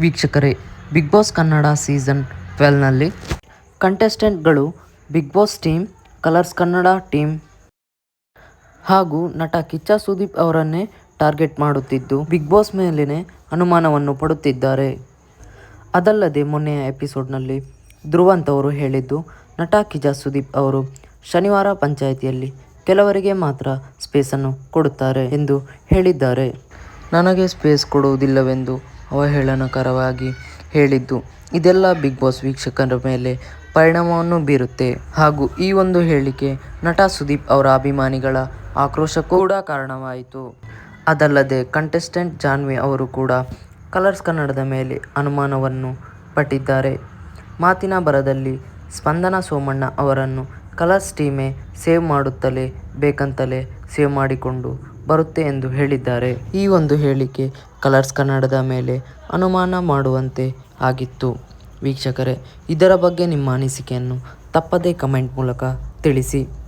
ವೀಕ್ಷಕರೇ big Boss Kannada season ಟ್ವೆಲ್ನಲ್ಲಿ ಕಂಟೆಸ್ಟೆಂಟ್ಗಳು Big Boss team Colors Kannada team ಹಾಗೂ ನಟ ಕಿಚ್ಚ ಸುದೀಪ್ ಅವರನ್ನೇ ಟಾರ್ಗೆಟ್ ಮಾಡುತ್ತಿದ್ದು ಬಿಗ್ ಬಾಸ್ ಮೇಲಿನ ಅನುಮಾನವನ್ನು ಪಡುತ್ತಿದ್ದಾರೆ. ಅದಲ್ಲದೆ ಮೊನ್ನೆಯ ಎಪಿಸೋಡ್ನಲ್ಲಿ ಧ್ರುವಂತ್ ಅವರು ಹೇಳಿದ್ದು, ನಟ ಕಿಚ್ಚ ಸುದೀಪ್ ಅವರು ಶನಿವಾರ ಪಂಚಾಯಿತಿಯಲ್ಲಿ ಕೆಲವರಿಗೆ ಮಾತ್ರ ಸ್ಪೇಸನ್ನು ಕೊಡುತ್ತಾರೆ ಎಂದು ಹೇಳಿದ್ದಾರೆ. ನನಗೆ ಸ್ಪೇಸ್ ಕೊಡುವುದಿಲ್ಲವೆಂದು ಅವಹೇಳನಕರವಾಗಿ ಹೇಳಿದ್ದು. ಇದೆಲ್ಲ ಬಿಗ್ ಬಾಸ್ ವೀಕ್ಷಕರ ಮೇಲೆ ಪರಿಣಾಮವನ್ನು ಬೀರುತ್ತೆ. ಹಾಗೂ ಈ ಒಂದು ಹೇಳಿಕೆ ನಟ ಸುದೀಪ್ ಅವರ ಅಭಿಮಾನಿಗಳ ಆಕ್ರೋಶ ಕೂಡ ಕಾರಣವಾಯಿತು. ಅದಲ್ಲದೆ ಕಂಟೆಸ್ಟೆಂಟ್ ಜಾನ್ವಿ ಅವರು ಕೂಡ ಕಲರ್ಸ್ ಕನ್ನಡದ ಮೇಲೆ ಅನುಮಾನವನ್ನು ಪಟ್ಟಿದ್ದಾರೆ. ಮಾತಿನ ಬರದಲ್ಲಿ ಸ್ಪಂದನ ಸೋಮಣ್ಣ ಅವರನ್ನು ಕಲರ್ಸ್ ಟೀಮೇ ಸೇವ್ ಮಾಡುತ್ತಲೇ ಬೇಕಂತಲೇ ಸೇವ್ ಮಾಡಿಕೊಂಡು ಬರುತ್ತೆ ಎಂದು ಹೇಳಿದ್ದಾರೆ. ಈ ಒಂದು ಹೇಳಿಕೆ ಕಲರ್ಸ್ ಕನ್ನಡದ ಮೇಲೆ ಅನುಮಾನ ಮಾಡುವಂತೆ ಆಗಿತ್ತು. ವೀಕ್ಷಕರೇ, ಇದರ ಬಗ್ಗೆ ನಿಮ್ಮ ಅನಿಸಿಕೆಯನ್ನು ತಪ್ಪದೇ ಕಮೆಂಟ್ ಮೂಲಕ ತಿಳಿಸಿ.